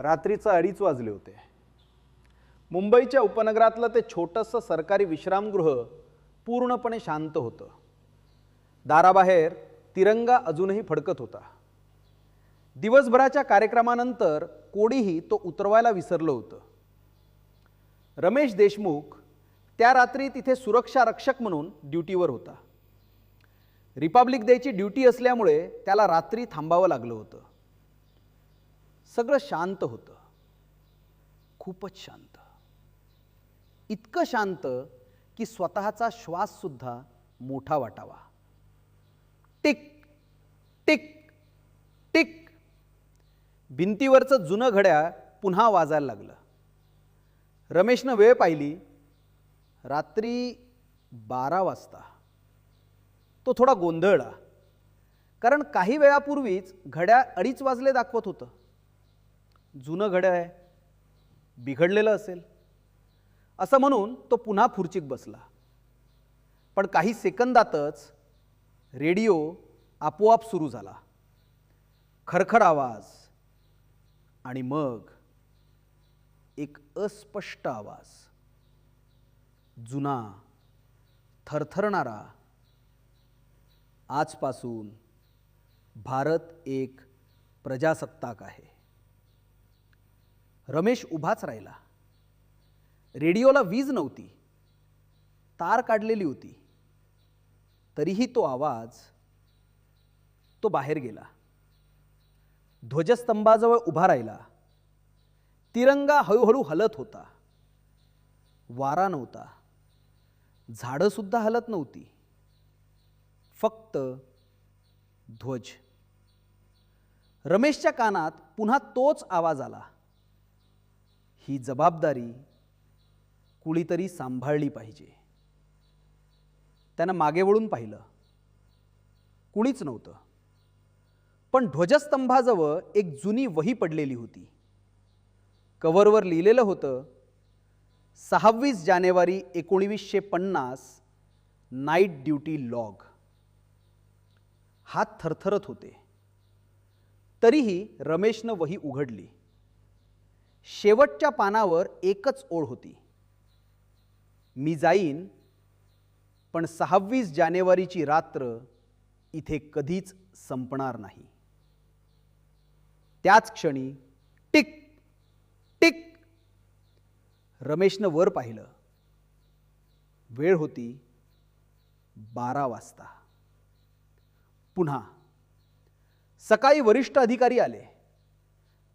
रात्रीचं अडीच वाजले होते. मुंबईच्या उपनगरातलं ते छोटंसं सरकारी विश्रामगृह पूर्णपणे शांत होतं. दाराबाहेर तिरंगा अजूनही फडकत होता. दिवसभराच्या कार्यक्रमानंतर कोणीही तो उतरवायला विसरलं होतं. रमेश देशमुख त्या रात्री तिथे सुरक्षा रक्षक म्हणून ड्युटीवर होता. रिपब्लिक डेची ड्युटी असल्यामुळे त्याला रात्री थांबावं लागलं होतं. सगळं शांत होतं. खूपच शांत. इतकं शांत की स्वतःचा श्वाससुद्धा मोठा वाटावा. Tick tick tick. भिंतीवरचं जुनं घड्याळ पुन्हा वाजायला लागलं. रमेशनं वेळ पाहिली. रात्री बारा वाजता. तो थोडा गोंधळला. कारण काही वेळापूर्वीच घड्याळ अडीच वाजले दाखवत होतं. जुनं घड्याळ आहे. बिघडलेलं असेल. असं म्हणून तो पुन्हा खुर्चीत बसला. पण काही सेकंदातच रेडिओ आपोआप सुरू झाला. खरखर आवाज आणि मग एक अस्पष्ट आवाज. जुना थरथरणारा आजपासून भारत एक प्रजासत्ताक आहे. रमेश उभाच राहिला. रेडिओला वीज नव्हती. तार काढलेली होती. तरीही तो आवाज तो बाहेर गेला. ध्वजस्तंभाजवळ उभा राहिला. तिरंगा हळूहळू हलत होता. वारा नव्हता. झाडंसुद्धा हलत नव्हती. फक्त ध्वज. रमेशच्या कानात पुन्हा तोच आवाज आला. ही जबाबदारी कुणीतरी सांभाळली पाहिजे. त्यानं मागे वळून पाहिलं. कुणीच नव्हतं. पण ध्वजस्तंभाजवळ एक जुनी वही पडलेली होती. कव्हरवर लिहिलेलं होतं सहावीस जानेवारी एकोणवीसशे पन्नास नाईट ड्युटी लॉग. हात थरथरत होते. तरीही रमेशनं वही उघडली. शेवटच्या पानावर एकच ओळ होती. मी जाईन पण सहावीस जानेवारीची रात्र इथे कधीच संपणार नाही. त्याच क्षणी टिक टिक. रमेशनं वर पाहिलं. वेळ होती बारा वाजता. पुन्हा सकाळी वरिष्ठ अधिकारी आले.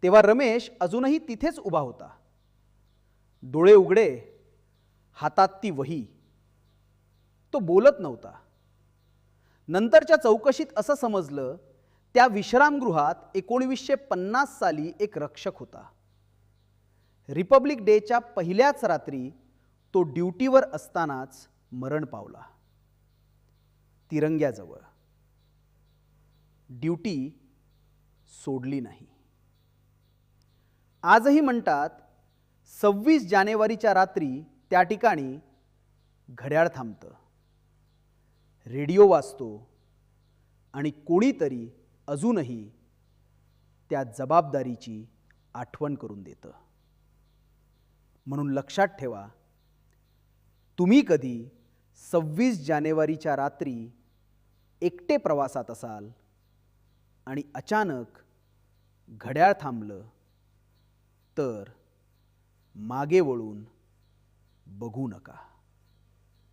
तेव्हा रमेश अजूनही तिथेच उभा होता. डोळे उघडे हातात ती वही. तो बोलत नव्हता. नंतरच्या चौकशीत असं समजलं त्या विश्रामगृहात एकोणवीसशे पन्नास साली एक रक्षक होता. रिपब्लिक डेच्या पहिल्याच रात्री तो ड्युटीवर असतानाच मरण पावला. तिरंग्याजवळ. ड्युटी सोडली नाही. आजही म्हणतात सव्वीस जानेवारीच्या रात्री त्या ठिकाणी घड्याळ थांबतं. रेडिओ वाजतो आणि कोणीतरी अजूनही त्या जबाबदारीची आठवण करून देतं. म्हणून लक्षात ठेवा तुम्ही कधी सव्वीस जानेवारीच्या रात्री एकटे प्रवासात असाल आणि अचानक घड्याळ थांबलं तर मागे वळून बघू नका.